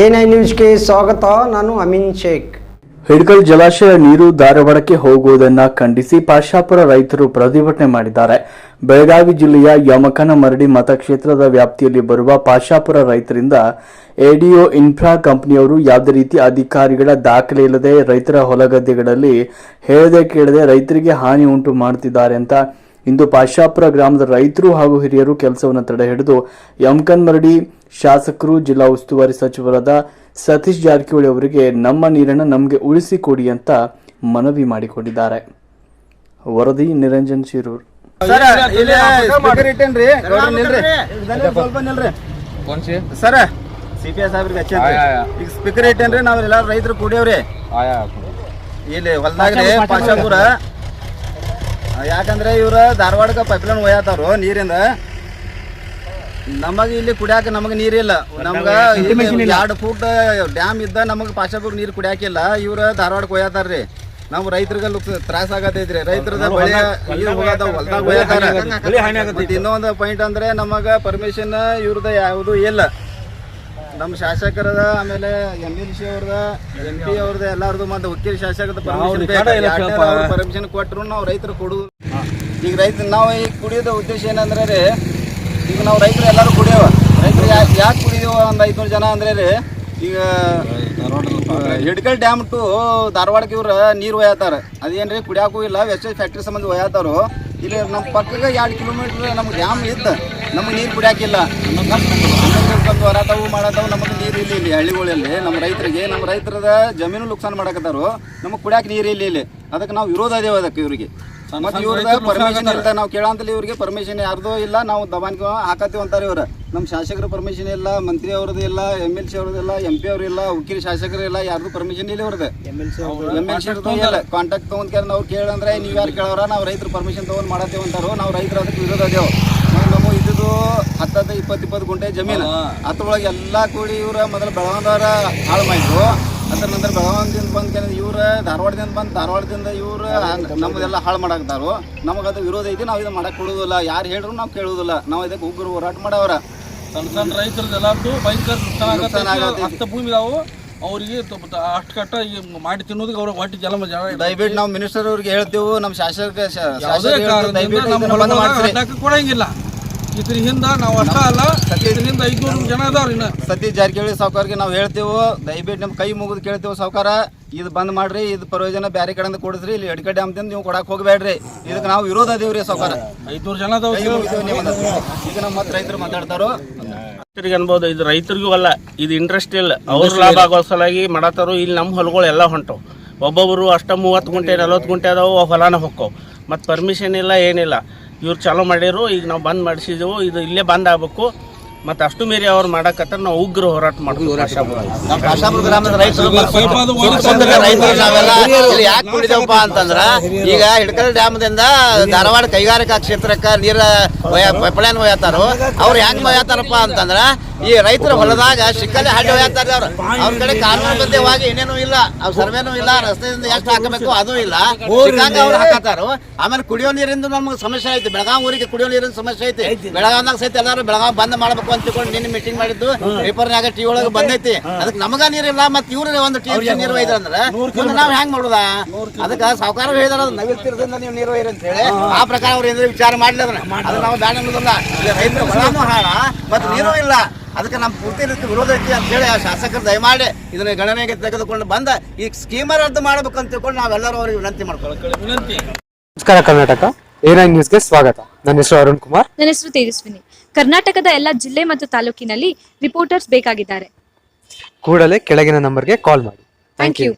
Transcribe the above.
N I ನ್ಯೂಸ್ಗೆ ಸ್ವಾಗತ, ನಾನು ಅಮೀನ್ ಶೇಖ್. ಹಿಡ್ಕಲ್ ಜಲಾಶಯ ನೀರು ಧಾರವಾಡಕ್ಕೆ ಹೋಗುವುದನ್ನು ಖಂಡಿಸಿ ಪಾಶಾಪುರ ರೈತರು ಪ್ರತಿಭಟನೆ ಮಾಡಿದ್ದಾರೆ. ಬೆಳಗಾವಿ ಜಿಲ್ಲೆಯ ಯಮಕನ ಮರಡಿ ಮತಕ್ಷೇತ್ರದ ವ್ಯಾಪ್ತಿಯಲ್ಲಿ ಬರುವ ಪಾಶಾಪುರ ರೈತರಿಂದ ಎಡಿಒ ಇನ್ಫ್ರಾ ಕಂಪನಿಯವರು ಯಾವುದೇ ರೀತಿ ಅಧಿಕಾರಿಗಳ ದಾಖಲೆ ಇಲ್ಲದೆ ರೈತರ ಹೊಲಗದ್ದೆಗಳಲ್ಲಿ ಹೇಳದೆ ಕೇಳದೆ ರೈತರಿಗೆ ಹಾನಿ ಉಂಟು ಮಾಡುತ್ತಿದ್ದಾರೆ ಅಂತ ಇಂದು ಪಾಶಾಪುರ ಗ್ರಾಮದ ರೈತರು ಹಾಗೂ ಹಿರಿಯರು ಕೆಲಸವನ್ನು ತಡೆ ಹಿಡಿದು ಯಮಕನ್ ಮರಡಿ ಶಾಸಕರು ಜಿಲ್ಲಾ ಉಸ್ತುವಾರಿ ಸಚಿವರಾದ ಸತೀಶ್ ಜಾರಕಿಹೊಳಿ ಅವರಿಗೆ ನಮ್ಮ ನೀರನ್ನು ನಮಗೆ ಉಳಿಸಿಕೊಡಿ ಅಂತ ಮನವಿ ಮಾಡಿಕೊಂಡಿದ್ದಾರೆ. ವರದಿ ನಿರಂಜನ್ ಶಿರೂರ್. ಸರ ಸ್ಪೀಕರ್ ಇಟ್ಟೇನ್ರಿ? ಗೌಡ್ರ ನಿಲ್ರಿ. ಇದನ್ನ ಸ್ವಲ್ಪ ನಿಲ್ರಿ. Sir C. ಪಿ ಎಸ್ ಸಾಹೇಬ್ರಿಗೆ ಈಗ ಸ್ಪೀಕರ್ ಇಟ್ಟೇನ್ರಿ ನಾವ್ ಎಲ್ಲ ರೈತರು ಕೂಡಿಯವ್ರಿ ಇಲ್ಲಿ ಹೊಲ್ದಾಗ್ರಿ ಪಾಶಾಪುರ. ಯಾಕಂದ್ರೆ ಇವ್ರ ಧಾರವಾಡಕ್ಕೆ ಪೈಪ್ಲೈನ್ ಒಯ್ಯತಾರು ನೀರಿಂದ. ನಮಗ ಇಲ್ಲಿ ಕುಡಿಯಾಕ ನಮಗ ನೀರಿಲ್ಲ. ನಮ್ಗ ಎರಡು ಫೂಟ್ ಡ್ಯಾಮ್ ಇದ್ದ ನಮಗ ಪಾಶಾಪುರ್ ನೀರು ಕುಡಿಯಾಕಿಲ್ಲ. ಇವ್ರ ಧಾರವಾಡಕ್ಕೆ ಒಯ್ಯತಾರ್ರಿ ನಾವು ರೈತರಿಗೆ ತ್ರಾಸ ಆಗತೈತ್ರಿ. ರೈತರದ ಬೆಳೆ ನೀರು ಹೋಗತಾವ ಹೊಲ್ದಾಗ ಒಯ್ಯತಾರ. ಮತ್ತೆ ಇನ್ನೊಂದು ಪಾಯಿಂಟ್ ಅಂದ್ರೆ ನಮಗ ಪರ್ಮಿಷನ್ ಇವ್ರದ ಯಾವುದು ಇಲ್ಲ. ನಮ್ಮ ಶಾಸಕರದ ಆಮೇಲೆ ಎಂ ಎಲ್ ಸಿ ಅವ್ರದ ಎಂ ಪಿ ಅವ್ರದ ಎಲ್ಲಾರ್ದು ಮತ್ತೆ ವಕೀಲ ಶಾಸಕರದ ಪರ್ಮಿಷನ್ ಪರ್ಮಿಷನ್ ಕೊಟ್ಟರು ನಾವು ರೈತರು ಕೊಡು ಈಗ ರೈತ ನಾವು ಈಗ ಕುಡಿಯೋದ ಉದ್ದೇಶ ಏನಂದ್ರೆ ರೀ ಈಗ ನಾವು ರೈತರು ಎಲ್ಲರೂ ಕುಡಿಯವ. ರೈತರು ಯಾಕೆ ಯಾಕೆ ಕುಡಿದೇವ ಒಂದು ಐದ್ನೂರು ಜನ ಅಂದ್ರೆ ರೀ ಈಗ ಹಿಡ್ಕಲ್ ಡ್ಯಾಮ್ ಟು ಧಾರವಾಡಕ್ಕೆ ಇವ್ರ ನೀರು ಒಯ್ಯತಾರ. ಅದೇನ್ರಿ ಕುಡಿಯಾಕೂ ಇಲ್ಲ ವೆಸ್ಟೇಜ್ ಫ್ಯಾಕ್ಟ್ರಿ ಸಂಬಂಧ ಒಯ್ಯತಾರು. ಇಲ್ಲಿ ನಮ್ಮ ಪಕ್ಕಕ್ಕೆ ಎರಡು ಕಿಲೋಮೀಟರ್ ನಮ್ಗೆ ಡ್ಯಾಮ್ ಇದ್ದ. ನಮಗೆ ನೀರು ಕುಡಿಯಾಕಿಲ್ಲ. ಬಂದು ಹೊರತಾವು ಮಾಡತಾವು ನಮಗೆ ನೀರು ಇಲ್ಲ ಇಲ್ಲಿ ಹಳ್ಳಿಗಳಲ್ಲಿ. ನಮ್ಮ ರೈತರಿಗೆ ನಮ್ಮ ರೈತರದ ಜಮೀನು ನುಕ್ಸಾನ್ ಮಾಡಕತ್ತಾರು ನಮಗೆ ಕುಡಿಯಾಕ ನೀರು ಇಲ್ಲ ಇಲ್ಲಿ. ಅದಕ್ಕೆ ನಾವು ವಿರೋಧ ಅದೇವ ಅದಕ್ಕೆ ಇವರಿಗೆ. ಮತ್ತೆ ಇವ್ರದ ಪರ್ಮಿಷನ್ ಇರ್ತ ನಾವು ಕೇಳಂತಲ್ಲಿ ಇವ್ರಿಗೆ ಪರ್ಮಿಷನ್ ಯಾರ್ದೋ ಇಲ್ಲ ನಾವು ದವಾನ್ಗೆ ಹಾಕತ್ತೀವಿ ಅಂತಾರೆ ಇವರು. ನಮ್ಮ ಶಾಸಕರ ಪರ್ಮಿಷನ್ ಇಲ್ಲ ಮಂತ್ರಿ ಅವ್ರದ್ದು ಇಲ್ಲ ಎಂ ಎಲ್ ಸಿ ಅವ್ರದ್ದು ಇಲ್ಲ ಎಂ ಪಿ ಅವ್ರು ಇಲ್ಲ ವಕೀಲ ಶಾಸಕರು ಇಲ್ಲ ಯಾರ್ದು ಪರ್ಮಿಷನ್ ಇಲ್ಲ ಇವ್ರದ್ದು M L C M L C ಇಲ್ಲ ಕಾಂಟ್ಯಾಕ್ಟ್ ತೊಗೊಂಡ್ ಕೇಳಿ ನಾವು ಕೇಳಂದ್ರೆ ನೀವು ಯಾರು ಕೇಳೋರ ನಾವು ರೈತರು ಪರ್ಮಿಷನ್ ತೊಗೊಂಡು ಮಾಡತ್ತೇವೆ ಅಂತಾರೋ ನಾವು ರೈತರು ಅದಕ್ಕೆ ವಿರೋಧ ಅದೇವು. ನಮ್ಮ ಇದ್ದು ಹತ್ತತ್ತು ಇಪ್ಪತ್ತು ಇಪ್ಪತ್ತು ಗುಂಟೆ ಜಮೀನು. ಅದ್ರೊಳಗೆ ಎಲ್ಲ ಕೂಡಿ ಇವ್ರ ಮೊದಲು ಬೆಳಗಾವದವ್ರ ಹಾಳು ಮಾಡಿದ್ರು. ಅದ್ರ ನಂತರ ಬೆಳಗಾವಿಯಿಂದ ಬಂದು ಇವ್ರ ಧಾರವಾಡದಿಂದ ಬಂದು ಧಾರವಾಡದಿಂದ ಇವ್ರು ನಮ್ಮದೆಲ್ಲ ಹಾಳು ಮಾಡಾಕ್ತಾರು ನಮಗೆ ಅದು ವಿರೋಧ ಐತಿ ನಾವು ಇದು ಮಾಡಕ್ಕೆ ಕೊಡೋದಿಲ್ಲ. ಯಾರು ಹೇಳ್ರು ನಾವು ಕೇಳೋದಿಲ್ಲ. ನಾವು ಇದಕ್ಕೆ ಉಗ್ರ ಹೋರಾಟ ಮಾಡವ್ರ. ಸಣ್ಣ ಸಣ್ಣ ರೈತರದ್ದು ಎಲ್ಲಾರ್ದು ಭಯಂಕರ ನುಕ್ಸಾನ ಆಗತ್ತೆ. ಭೂಮಿ ಅವು ಅವರಿಗೆ ಅಷ್ಟು ಕಟ್ಟ ಈಗ ಮಾಡಿ ತಿನ್ನೋದಕ್ಕೆ ಅವ್ರ ಹೊಟ್ಟೆ ಜಲ ಜಲ ದಯವಿಟ್ಟು ನಾವು ಮಿನಿಸ್ಟರ್ ಅವ್ರಿಗೆ ಹೇಳ್ತೇವೆ ನಮ್ಮ ಶಾಸಕ ದಯವಿಟ್ಟು ಕೊಡಂಗಿಲ್ಲ. ಇದ್ರ ಹಿಂದ ನಾವು ಅಷ್ಟ ಅಲ್ಲ. ಇದರಿಂದ ಐದ್ನೂರು ಜನ ಅದಾವ್ರಿ ಇನ್ನ. ಸತೀಶ್ ಜಾರಕಿಹೊಳಿ ಸಾವುಕಾರ್ಗೆ ನಾವು ಹೇಳ್ತೇವೆ ದಯವಿಟ್ಟು ನಮ್ಮ ಕೈ ಮುಗಿದು ಕೇಳ್ತೇವೆ ಸಾವುಕಾರ. ಇದು ಬಂದ್ ಮಾಡ್ರಿ ಇದು ಪ್ರಯೋಜನ ಬೇರೆ ಕಡೆಯಿಂದ ಕೊಡಿಸ್ರಿ ಇಲ್ಲಿ ಎಡ್ಕ ಡ್ಯಾಮ್ದಿಂದ ನೀವು ಕೊಡಕ್ ಹೋಗಬೇಡ್ರಿ. ಇದಕ್ಕೆ ನಾವು ವಿರೋಧ ಅದೇವ್ರಿ ಸಾವುಕಾರ. ಐದ್ನೂರು ಜನ ಅದಾವ. ಈಗ ನಮ್ಮ ಮತ್ತೆ ರೈತರು ಮಾತಾಡ್ತಾರೋ? ರೈತರಿಗೆ ಅನ್ಬೋದು ಇದು ರೈತರಿಗೂ ಅಲ್ಲ ಇದು ಇಂಡಸ್ಟ್ರಿಯಲ್ ಅವ್ರ ಲಾಭ ಆಗೋ ಸಲಾಗಿ ಮಾಡತ್ತಾರು ಇಲ್ಲಿ ನಮ್ಮ ಹೊಲಗಳು ಎಲ್ಲ ಹೊಂಟವು ಒಬ್ಬೊಬ್ಬರು ಅಷ್ಟ ಮೂವತ್ತು ಗುಂಟೆ ನಲ್ವತ್ತು ಗುಂಟೆ ಅದಾವು ಹೊಲನ ಹೊಕ್ಕವು. ಮತ್ತು ಪರ್ಮಿಷನ್ ಇಲ್ಲ ಏನಿಲ್ಲ. ಇವ್ರು ಚಾಲೂ ಮಾಡಿರು ಈಗ ನಾವು ಬಂದ್ ಮಾಡಿಸಿದೆವು ಇದು ಇಲ್ಲೇ ಬಂದ್ ಆಗ್ಬೇಕು. ಮತ್ತೆ ಅಷ್ಟು ಮೀರಿ ಅವ್ರು ಮಾಡಕತ್ತಾರ ನಾವು ಉಗ್ರ ಹೋರಾಟ ಮಾಡ್ತೀವಿ. ಯಾಕೆ ಕುಡಿದೇವಪ್ಪ ಅಂತಂದ್ರ ಈಗ ಹಿಡ್ಕಲ್ ಡ್ಯಾಮ್ದಿಂದ ಧಾರವಾಡ ಕೈಗಾರಿಕಾ ಕ್ಷೇತ್ರಕ್ಕೆ ನೀರ ಪೈಪ್ಲೈನ್ ಒಯ್ಯತಾರು ಅವ್ರು ಯಾಕೆ ಒಯ್ಯತಾರಪ್ಪ ಅಂತಂದ್ರ ಈ ರೈತರ ಹೊಲದಾಗ ಸಿಕ್ಕಲ್ಲಿ ಹಾಡಿ ಹೋಗ್ತಾರೆ ಅವ್ರು. ಅವ್ರ ಕಡೆ ಕಾನೂನುಬದ್ಧವಾಗಿ ಏನೇನು ಇಲ್ಲ ಅವ್ರ ಸರ್ವೇನೂ ಇಲ್ಲ ರಸ್ತೆಯಿಂದ ಎಷ್ಟು ಹಾಕಬೇಕು ಅದು ಇಲ್ಲ. ಸಿಕ್ಕಂಗ ಅವ್ರು ಹಾಕತಾರು ಆಮೇಲೆ ಕುಡಿಯೋ ನೀರಿಂದ ನಮ್ಗೆ ಸಮಸ್ಯೆ ಐತಿ. ಬೆಳಗಾವ್ ಊರಿಗೆ ಕುಡಿಯೋ ನೀರಿನ ಸಮಸ್ಯೆ ಐತಿ. ಬೆಳಗಾವ್ನಾಗ ಸಹಿತ ಎಲ್ಲರೂ ಬೆಳಗಾವ್ ಬಂದ್ ಮಾಡ್ಬೇಕು ಅಂತ ತಿಳ್ಕೊಂಡು ನಿನ್ನೆ ಮೀಟಿಂಗ್ ಮಾಡಿದ್ದು. ಪೇಪರ್ನಾಗ ಟಿ ಒಳಗೆ ಬಂದೈತಿ. ಅದಕ್ಕೆ ನಮಗ ನೀರಿಲ್ಲ ಮತ್ತೆ ಇವ್ರ ಒಂದು ಟಿ ನೀರು ಒಯ್ದ್ರ ಅಂದ್ರೆ ನಾವ್ ಹೆಂಗ್ ಮಾಡುದ? ಅದಕ್ಕೆ ಸಾವುಕಾರ ಹೇಳಿದಾರ ನವಿಲ್ ತೀರದಿಂದ ನೀವು ನೀರು ಒಯ್ರಿ ಅಂತ ಹೇಳಿ. ಆ ಪ್ರಕಾರ ಅವ್ರು ಏನಾದ್ರು ವಿಚಾರ ಮಾಡ್ಲಿ ಅದನ್ನ ಅದನ್ನ ನಾವು ಬ್ಯಾಡ ರೈತರ ಹೊಲನೂ ಹಾಳ ಮತ್ತೆ ನೀರು ಇಲ್ಲ. ಅದಕ್ಕೆ ನಮ್ಮ ಪೂರ್ತಿ ರೀತಿ ವಿರೋಧ ಐತಿ ಅಂತ ಹೇಳಿ ಆ ಶಾಸಕರು ದಯಮಾಡಿ ಇದನ್ನ ಗಣನೆಗೆ ತೆಗೆದುಕೊಂಡು ಬಂದ ಈ ಸ್ಕೀಮರ್ ರದ್ದು ಮಾಡಬೇಕು ಅಂತ ತಿಳ್ಕೊಂಡು ನಾವೆಲ್ಲರೂ ಅವ್ರಿಗೆ ವಿನಂತಿ ಮಾಡ್ಕೊಳ್ಳಿ ವಿನಂತಿ. ನಮಸ್ಕಾರ ಕರ್ನಾಟಕ. ಏರೈನ್ ನ್ಯೂಸ್ಗೆ ಸ್ವಾಗತ. ನನ್ನ ಹೆಸರು ಅರುಣ್ ಕುಮಾರ್. ನನ್ನ ಹೆಸರು ತೇಜಸ್ವಿನಿ. ಕರ್ನಾಟಕದ ಎಲ್ಲ ಜಿಲ್ಲೆ ಮತ್ತು ತಾಲೂಕಿನಲ್ಲಿ ರಿಪೋರ್ಟರ್ಸ್ ಬೇಕಾಗಿದ್ದಾರೆ. ಕೂಡಲೇ ಕೆಳಗಿನ ನಂಬರ್ಗೆ ಕಾಲ್ ಮಾಡಿ. Thank you